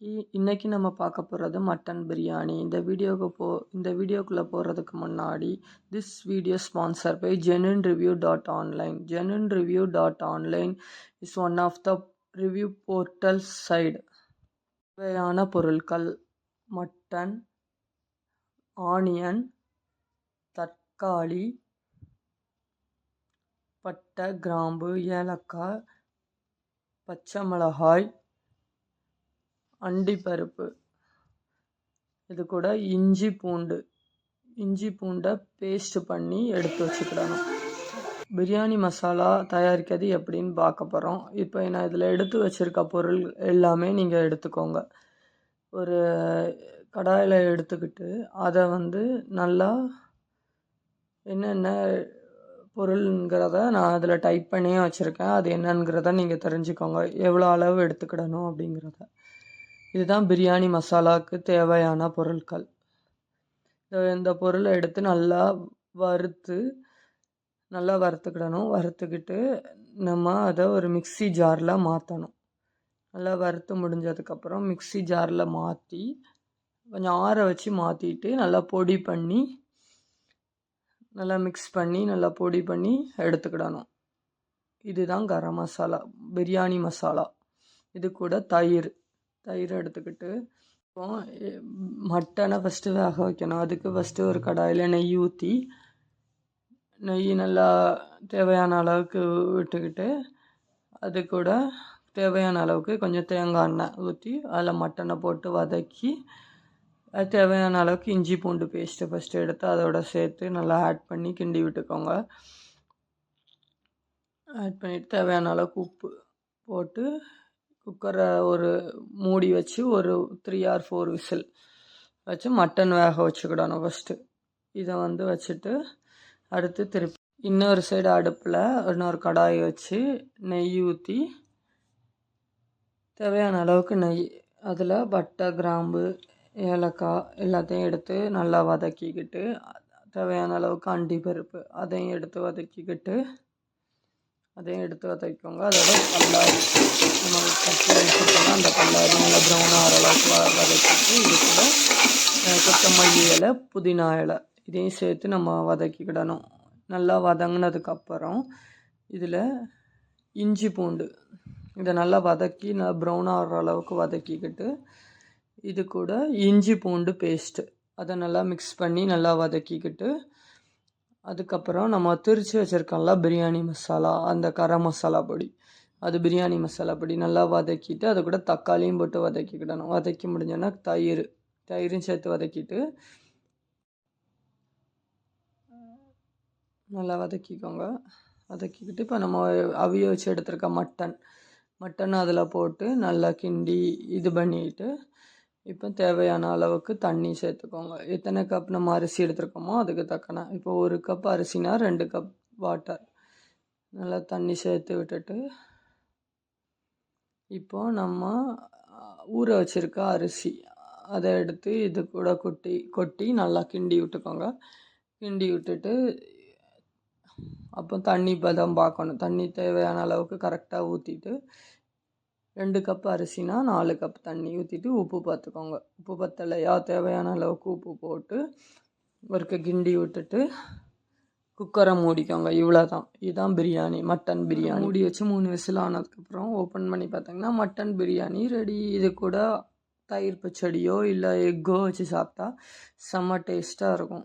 இன்றைக்கி நம்ம பார்க்க போகிறது மட்டன் பிரியாணி. இந்த வீடியோவுக்கு போ இந்த வீடியோக்குள்ளே போகிறதுக்கு முன்னாடி this video sponsor by genuine review dot online genuine review dot online is one of the review portal site தேவையான பொருட்கள் மட்டன் ஆனியன் தக்காளி பட்டை கிராம்பு ஏலக்காய் பச்சை மிளகாய் அண்டிப்பருப்பு இது கூட இஞ்சி பூண்டு. இஞ்சி பூண்டை பேஸ்ட் பண்ணி எடுத்து வச்சுக்கிடணும். பிரியாணி மசாலா தயாரிக்கிறது எப்படின்னு பார்க்க போகிறோம் இப்போ நான் இதில் எடுத்து வச்சுருக்க பொருள் எல்லாமே நீங்கள் எடுத்துக்கோங்க. ஒரு கடாயில் எடுத்துக்கிட்டு அதை வந்து நல்லா என்னென்ன பொருளுங்கிறத நான் அதில் டைப் பண்ணியே வச்சுருக்கேன். அது என்னங்கிறத நீங்கள் தெரிஞ்சுக்கோங்க. எவ்வளோ அளவு எடுத்துக்கிடணும் அப்படிங்கிறத. இதுதான் பிரியாணி மசாலாவுக்கு தேவையான பொருட்கள். இந்த இந்த பொருளை எடுத்து நல்லா வறுத்து நல்லா வறுத்துக்கிடணும். வறுத்துக்கிட்டு நம்ம அதை ஒரு மிக்ஸி ஜாரில் மாற்றணும் நல்லா வறுத்து முடிஞ்சதுக்கப்புறம் மிக்ஸி ஜாரில் மாற்றி கொஞ்சம் ஆற வச்சு மாற்றிட்டு நல்லா பொடி பண்ணி நல்லா மிக்ஸ் பண்ணி நல்லா பொடி பண்ணி எடுத்துக்கிடணும். இதுதான் கரம் மசாலா பிரியாணி மசாலா. இது கூட தயிர். தயிர் எடுத்துக்கிட்டு இப்போ மட்டனை ஃபஸ்ட்டு வேக வைக்கணும். அதுக்கு ஃபஸ்ட்டு ஒரு கடாயில் நெய் ஊற்றி நெய் நல்லா தேவையான அளவுக்கு விட்டுக்கிட்டு அது கூட தேவையான அளவுக்கு கொஞ்சம் தேங்காய் எண்ணெய் ஊற்றி அதில் மட்டனை போட்டு வதக்கி அது தேவையான அளவுக்கு இஞ்சி பூண்டு பேஸ்ட்டு ஃபஸ்ட்டு எடுத்து அதோட சேர்த்து நல்லா ஆட் பண்ணி கிண்டி விட்டுக்கோங்க. ஆட் பண்ணிவிட்டு தேவையான அளவுக்கு உப்பு போட்டு குக்கரை ஒரு மூடி வச்சு ஒரு த்ரீ ஆர் ஃபோர் விசில் வச்சு மட்டன் வேக வச்சுக்கிடணும் ஃபஸ்ட்டு இதை வந்து வச்சுட்டு அடுத்து திருப்பி இன்னொரு சைடு அடுப்பில் இன்னொரு கடாயை வச்சு நெய் ஊற்றி தேவையான அளவுக்கு நெய் அதில் பட்டை கிராம்பு ஏலக்காய் எல்லாத்தையும் எடுத்து நல்லா வதக்கிக்கிட்டு தேவையான அளவுக்கு அண்டி பருப்பு அதையும் எடுத்து வதக்கிக்கிட்டு அதையும் எடுத்து வதக்கிக்கோங்க. அதோட பல்லாரி. நம்ம கட்டி அந்த பல்லாரி நல்லா ப்ரௌனாக ஆகிற அளவுக்கு வதக்கிட்டு இது கூட கொத்தமல்லி இலை புதினா இலை. இதையும் சேர்த்து நம்ம வதக்கிக்கிடணும். நல்லா வதங்கினதுக்கப்புறம் இதில் இஞ்சி பூண்டு. இதை நல்லா வதக்கி நல்லா ப்ரௌன் ஆகிற அளவுக்கு வதக்கிக்கிட்டு இது கூட இஞ்சி பூண்டு பேஸ்ட்டு அதை நல்லா மிக்ஸ் பண்ணி நல்லா வதக்கிக்கிட்டு அதுக்கப்புறம் நம்ம திரிச்சு வச்சுருக்கோம்ல பிரியாணி மசாலா அந்த கரம் மசாலா பொடி. அது பிரியாணி மசாலா பொடி நல்லா வதக்கிட்டு அது கூட தக்காளியும் போட்டு வதக்கிக்கிடணும். வதக்கி முடிஞ்சோன்னா தயிர் தயிரும் சேர்த்து வதக்கிட்டு நல்லா வதக்கிக்கோங்க. வதக்கிக்கிட்டு இப்போ நம்ம அவிய வச்சு எடுத்துருக்க மட்டன். மட்டன் அதில் போட்டு நல்லா கிண்டி இது பண்ணிட்டு இப்போ தேவையான அளவுக்கு தண்ணி சேர்த்துக்கோங்க. எத்தனை கப் நம்ம அரிசி எடுத்துருக்கோமோ அதுக்கு தக்கன. இப்போ ஒரு கப் அரிசினா ரெண்டு கப் வாட்டர் நல்லா தண்ணி சேர்த்து விட்டுட்டு இப்போ நம்ம ஊற வச்சுருக்க அரிசி அதை எடுத்து இது கூட கொட்டி கொட்டி நல்லா கிண்டி விட்டுக்கோங்க. கிண்டி விட்டுட்டு அப்போ தண்ணி பதம் பார்க்கணும். தண்ணி தேவையான அளவுக்கு கரெக்டாக ஊற்றிட்டு ரெண்டு கப் அரிசினா நாலு கப் தண்ணி ஊற்றிட்டு உப்பு பார்த்துக்கோங்க உப்பு பத்தலையா? தேவையான அளவுக்கு உப்பு போட்டு ஒருக்க கிண்டி விட்டுட்டு குக்கரை மூடிக்கோங்க. இவ்வளோ தான் இதுதான் பிரியாணி. மட்டன் பிரியாணி. மூடி வச்சு மூணு விசில் ஆனதுக்கப்புறம் ஓப்பன் பண்ணி பார்த்தீங்கன்னா மட்டன் பிரியாணி ரெடி இது கூட தயிர் பச்சடியோ இல்லை எக்கோ வச்சு சாப்பிட்டா செம்ம டேஸ்ட்டாக இருக்கும்.